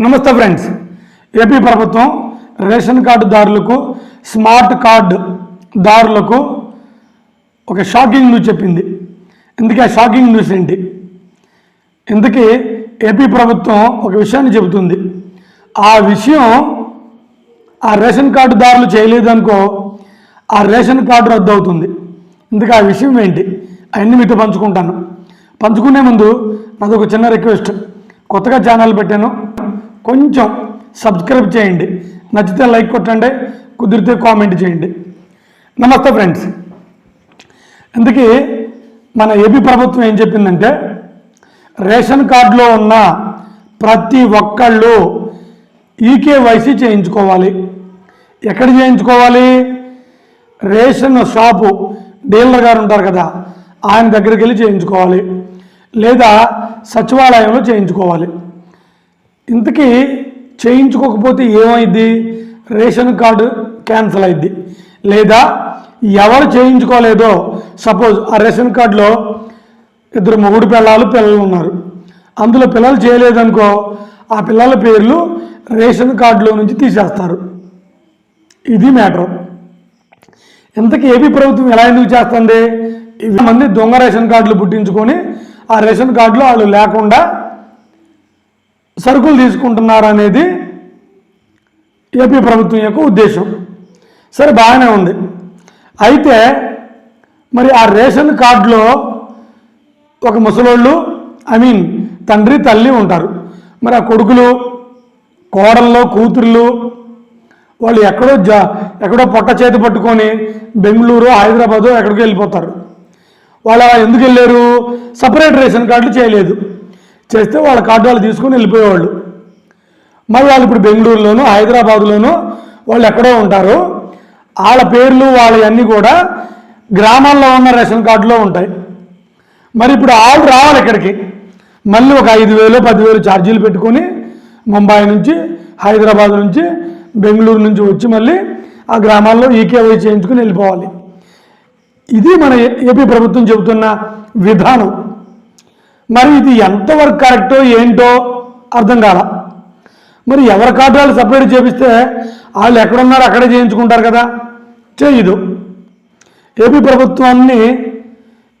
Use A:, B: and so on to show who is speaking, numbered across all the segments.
A: నమస్తే friends. AP ప్రభుత్వం ration card దారులకు స్మార్ట్ కార్డు దారులకు ఒక షాకింగ్ న్యూస్ చెప్పింది. ఇందుకే ఆ షాకింగ్ న్యూస్ ఏంటి? ఇందుకే ఏపీ ప్రభుత్వం ఒక విషయాన్ని చెబుతుంది. ఆ విషయం ఆ రేషన్ కార్డు దారులు చేయలేదనుకో ఆ రేషన్ కార్డు రద్దు అవుతుంది ఇందుకు ఆ విషయం ఏంటి? అవన్నీ మీతో పంచుకుంటాను. పంచుకునే ముందు నాది ఒక చిన్న రిక్వెస్ట్. కొత్తగా ఛానల్ పెట్టాను. కొంచెం సబ్స్క్రైబ్ చేయండి. నచ్చితే లైక్ కొట్టండి. కుదిరితే కామెంట్ చేయండి. నమస్తే ఫ్రెండ్స్. అందుకే మన ఏపీ ప్రభుత్వం ఏం చెప్పిందంటే రేషన్ కార్డులో ఉన్న ప్రతి ఒక్కళ్ళు ఈకేవైసీ చేయించుకోవాలి. ఎక్కడ చేయించుకోవాలి? రేషన్ షాపు డీలర్ గారు ఉంటారు కదా ఆయన దగ్గరికి వెళ్ళి చేయించుకోవాలి. లేదా సచివాలయంలో చేయించుకోవాలి. ఇంతకీ చేయించుకోకపోతే ఏమైంది? రేషన్ కార్డు క్యాన్సిల్ అయింది. లేదా ఎవరు చేయించుకోలేదో సపోజ్ ఆ రేషన్ కార్డులో ఇద్దరు మొగుడు పిల్లలు పిల్లలు ఉన్నారు. అందులో పిల్లలు చేయలేదనుకో ఆ పిల్లల పేర్లు రేషన్ కార్డులో నుంచి తీసేస్తారు. ఇది మ్యాటర్. ఇంతకీ ఏపీ ప్రభుత్వం ఎలా ఎందుకు చేస్తుంది? ఇవి మంది దొంగ రేషన్ కార్డులు పుట్టించుకొని ఆ రేషన్ కార్డులో వాళ్ళు లేకుండా సరుకులు తీసుకుంటున్నారు అనేది ఏపీ ప్రభుత్వం యొక్క ఉద్దేశం. సరే బాగానే ఉంది. అయితే మరి ఆ రేషన్ కార్డులో ఒక ముసలోళ్ళు ఐ మీన్ తండ్రి తల్లి ఉంటారు. మరి ఆ కొడుకులు కోడళ్ళు కూతుర్లు వాళ్ళు ఎక్కడో జా ఎక్కడో పొట్ట చేతి పట్టుకొని బెంగళూరు హైదరాబాదు ఎక్కడికి వెళ్ళిపోతారు. వాళ్ళు ఎందుకు వెళ్ళారు? సపరేట్ రేషన్ కార్డులు చేయలేదు. చేస్తే వాళ్ళ కార్డు వాళ్ళు వెళ్ళిపోయేవాళ్ళు. మరి వాళ్ళు ఇప్పుడు బెంగళూరులోనూ హైదరాబాద్లోనూ వాళ్ళు ఎక్కడో ఉంటారు. వాళ్ళ పేర్లు వాళ్ళవన్నీ కూడా గ్రామాల్లో ఉన్న రేషన్ కార్డులో ఉంటాయి. మరి ఇప్పుడు వాళ్ళు రావాలి ఇక్కడికి. మళ్ళీ ఒక ఐదు వేలు పదివేలు ఛార్జీలు పెట్టుకొని ముంబై నుంచి హైదరాబాద్ నుంచి బెంగళూరు నుంచి వచ్చి మళ్ళీ ఆ గ్రామాల్లో ఈకేవై చేయించుకుని వెళ్ళిపోవాలి. ఇది మన ఏ- ఏపీ ప్రభుత్వం చెబుతున్న విధానం. మరి ఇది ఎంతవరకు కరెక్టో ఏంటో అర్థం కాల. మరి ఎవరి కార్డు వాళ్ళు సపరేట్ చేపిస్తే వాళ్ళు ఎక్కడున్నారో అక్కడే చేయించుకుంటారు కదా. చేయదు. ఏపీ ప్రభుత్వాన్ని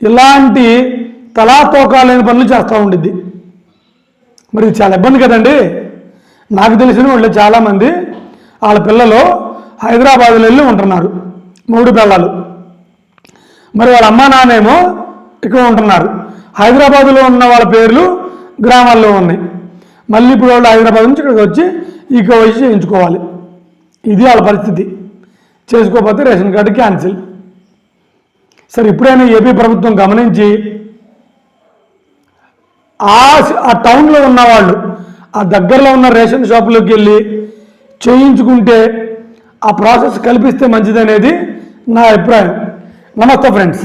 A: ఇలాంటి తలాతోకాలైన పనులు చేస్తూ ఉండిద్ది. మరి ఇది చాలా ఇబ్బంది కదండి. నాకు తెలిసిన వాళ్ళు చాలామంది వాళ్ళ పిల్లలు హైదరాబాద్లో వెళ్ళి ఉంటున్నారు. మూడు పిల్లలు. మరి వాళ్ళ అమ్మా నాన్నేమో ఇక్కడ ఉంటున్నారు. హైదరాబాద్లో ఉన్న వాళ్ళ పేర్లు గ్రామాల్లో ఉన్నాయి. మళ్ళీ ఇప్పుడు వాళ్ళు హైదరాబాద్ నుంచి ఇక్కడికి వచ్చి ఈ కేవైసీ చేయించుకోవాలి. ఇది వాళ్ళ పరిస్థితి. చేసుకోకపోతే రేషన్ కార్డు క్యాన్సిల్. సరే ఇప్పుడైనా ఏపీ ప్రభుత్వం గమనించి ఆ ఆ టౌన్లో ఉన్నవాళ్ళు ఆ దగ్గరలో ఉన్న రేషన్ షాపులోకి వెళ్ళి చేయించుకుంటే ఆ ప్రాసెస్ కల్పిస్తే మంచిదనేది నా అభిప్రాయం. నమస్తే ఫ్రెండ్స్.